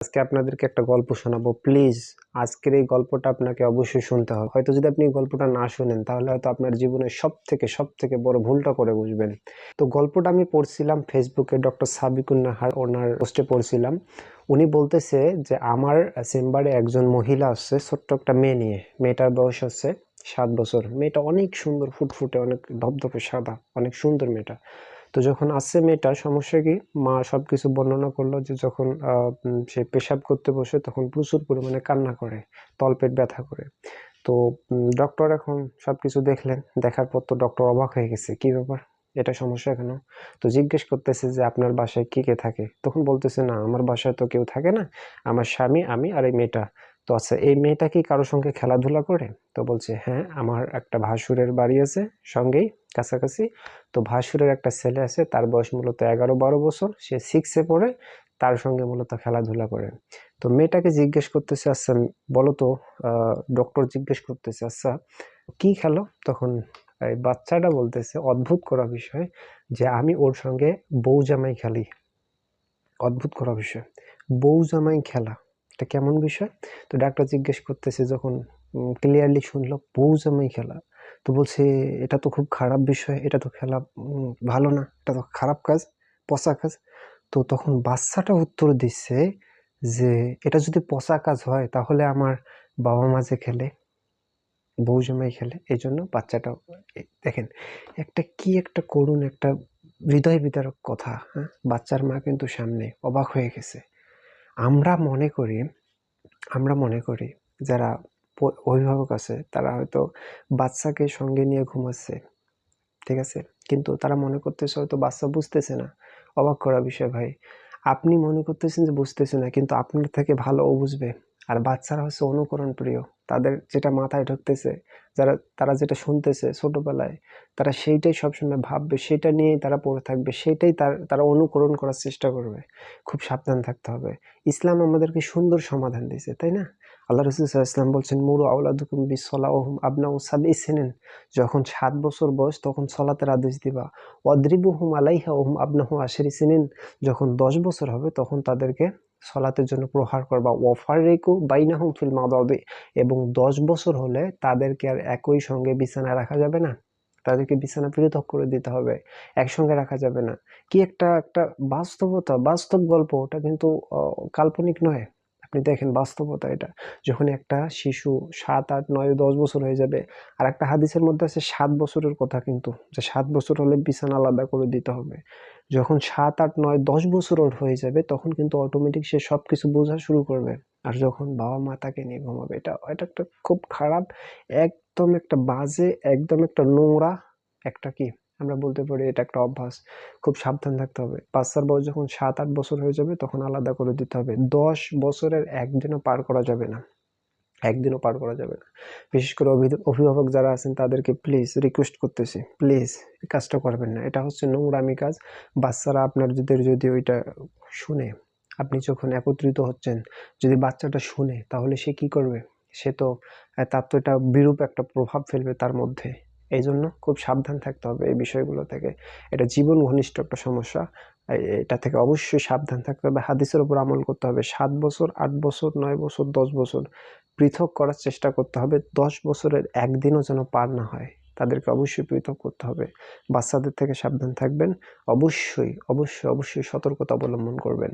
আজকে আপনাদেরকে একটা গল্প শোনাবো। প্লিজ আজকের এই গল্পটা আপনাকে অবশ্যই শুনতে হবে। হয়তো যদি আপনি গল্পটা না শুনেন, তাহলে হয়তো আপনার জীবনের সব থেকে সব থেকে বড় ভুলটা করে বুঝবেন তো গল্পটা আমি পড়ছিলাম ফেসবুকে ডক্টর সাবিকুন নাহার ওনার পোস্টে পড়ছিলাম। উনি বলতেছে যে, আমার চেম্বারে একজন মহিলা আসছে ছোট্ট একটা মেয়ে নিয়ে। মেয়েটার বয়স হচ্ছে সাত বছর। মেয়েটা অনেক সুন্দর, ফুটফুটে, অনেক ধপধপে সাদা, অনেক সুন্দর মেয়েটা। তো যখন আসছে মেয়েটা, সমস্যা কি? মা সব কিছু বর্ণনা করল যে যখন সে পেশাব করতে বসে তখন প্রচুর পরিমাণে কান্না করে, তলপেট ব্যথা করে। তো ডক্টর এখন সব কিছু দেখলেন, দেখার পর তো ডক্টর অবাক হয়ে গেছে, কি ব্যাপার? এটা সমস্যা কেন? তো জিজ্ঞেস করতেছে যে, আপনার বাসায় কি, কে থাকে? তখন বলতেছে, না, আমার বাসায় তো কেউ থাকে না, আমার স্বামী, আমি আর এই মেয়েটা। তো আচ্ছা এই মেয়েটা কি কারোর সঙ্গে খেলাধুলা করে? তো বলছে হ্যাঁ আমার একটা ভাসুরের বাড়ি আছে সঙ্গেই, কাছাকাছি। তো ভাসুরের একটা ছেলে আছে, তার বয়স মূলত এগারো বারো বছর। সে সিক্সে পড়ে, তার সঙ্গে মূলত খেলাধুলা করে। তো মেয়েটাকে জিজ্ঞেস করতেছে আচ্ছা বলো তো ডক্টর জিজ্ঞেস করতেছে আচ্ছা কি খেলো? তখন এই বাচ্চাটা বলতেছে, অদ্ভুত করা বিষয় যে আমি ওর সঙ্গে বউ জামাই খেলি। অদ্ভুত করা বিষয়। বউ জামাই খেলা। এটা কেমন বিষয়? তো ডাক্তার জিজ্ঞেস করতেছে যখন ক্লিয়ারলি শুনলো বউ জামাই খেলা। তো বলছে, এটা তো খুব খারাপ বিষয়, এটা তো খেলা ভালো না, এটা তো খারাপ কাজ, পচা কাজ। তো তখন বাচ্চাটা উত্তর দিচ্ছে যে, এটা যদি পচা কাজ হয়, তাহলে আমার বাবা মা যে খেলে, বউ জামাই খেলে, এই জন্য বাচ্চাটা দেখেন, একটা কি একটা করুণ, একটা হৃদয় বিদারক কথা হ্যাঁ? বাচ্চার মা কিন্তু সামনে অবাক হয়ে গেছে। আমরা মনে করি, আমরা মনে করি যারা অভিভাবক আছে, তারা হয়তো বাচ্চাকে সঙ্গে নিয়ে ঘুমাচ্ছে, ঠিক আছে? কিন্তু তারা মনে করতেছে হয়তো বাচ্চা বুঝতেছে না। অবাক করা বিষয় ভাই। আপনি মনে করতেছেন যে বুঝতেছে না, কিন্তু আপনার থেকে ভালো ও বুঝবে। আর বাচ্চারা হচ্ছে অনুকরণ প্রিয় তাদের যেটা মাথায় ঢুকতেছে, যারা, তারা যেটা শুনতেছে ছোটোবেলায়, তারা সেইটাই সবসময় ভাববে, সেটা নিয়েই তারা পড়ে থাকবে, সেটাই তার, তারা অনুকরণ করার চেষ্টা করবে। খুব সাবধান থাকতে হবে। ইসলাম আমাদেরকে সুন্দর সমাধান দিয়েছে, তাই না? আল্লাহ রসুল ইসলাম বলছেন, মুরু আউলাদুকুম বিসলা ওহুম আবনা উসাবি সিনেন যখন সাত বছর বয়স, তখন সলাতের আদেশ দিবা। অদ্রিবুহুম আলাইহা ওহুম আবনাহু আশেরি সিনিন। যখন দশ বছর হবে, তখন তাদেরকে সলাতের জন্য প্রহার করবা ওয়াফার রেকু বাইনাহুম ফিল মাদাবে এবং দশ বছর হলে তাদেরকে আর একই সঙ্গে বিছানায় রাখা যাবে না। তাদেরকে বিছানা পৃথক করে দিতে হবে, একসঙ্গে রাখা যাবে না। কি একটা একটা বাস্তবতা, বাস্তব গল্প, ওটা কিন্তু কাল্পনিক নয়। আপনি দেখেন বাস্তবতা এটা। যখন একটা শিশু সাত, আট, নয়, দশ বছর হয়ে যাবে, আর একটা হাদিসের মধ্যে আছে সাত বছরের কথা কিন্তু, যে সাত বছর হলে বিছানা আলাদা করে দিতে হবে। যখন সাত, আট, নয়, দশ বছর হয়ে যাবে, তখন কিন্তু অটোমেটিক সে সব কিছু বোঝা শুরু করবে। আর যখন বাবা মা তাকে নিয়ে ঘুমাবে, এটা এটা একটা খুব খারাপ, একদম একটা বাজে, একদম একটা নোংরা একটা কি আমরা বলতে পারি এটা একটা অভ্যাস। খুব সাবধান থাকতে হবে। বাচ্চার বয়স যখন সাত আট বছর হয়ে যাবে, তখন আলাদা করে দিতে হবে। দশ বছরের একদিনও পার করা যাবে না। একদিনও পার করা যাবে না। বিশেষ করে অভি- অভিভাবক যারা আছেন, তাদেরকে প্লিজ রিকোয়েস্ট করতেছি। প্লিজ এই কাজটা করবেন না। এটা হচ্ছে নোংরামি কাজ। বাচ্চারা আপনার যদি যদি ওইটা শুনে, আপনি যখন একত্রিত হচ্ছেন, যদি বাচ্চাটা শুনে, তাহলে সে কি করবে? সে তো, তার তো এটা বিরূপ একটা প্রভাব ফেলবে তার মধ্যে। এই জন্য খুব সাবধান থাকতে হবে এই বিষয়গুলো থেকে। এটা জীবন ঘনিষ্ঠ একটা সমস্যা। এটা থেকে অবশ্যই সাবধান থাকতে হবে। হাদিসের উপর আমল করতে হবে। সাত বছর, আট বছর, নয় বছর, দশ বছর পৃথক করার চেষ্টা করতে হবে। দশ বছরের একদিনও যেন পার না হয়, তাদেরকে অবশ্যই পৃথক করতে হবে। বাচ্চাদের থেকে সাবধান থাকবেন। অবশ্যই অবশ্যই অবশ্যই সতর্কতা অবলম্বন করবেন।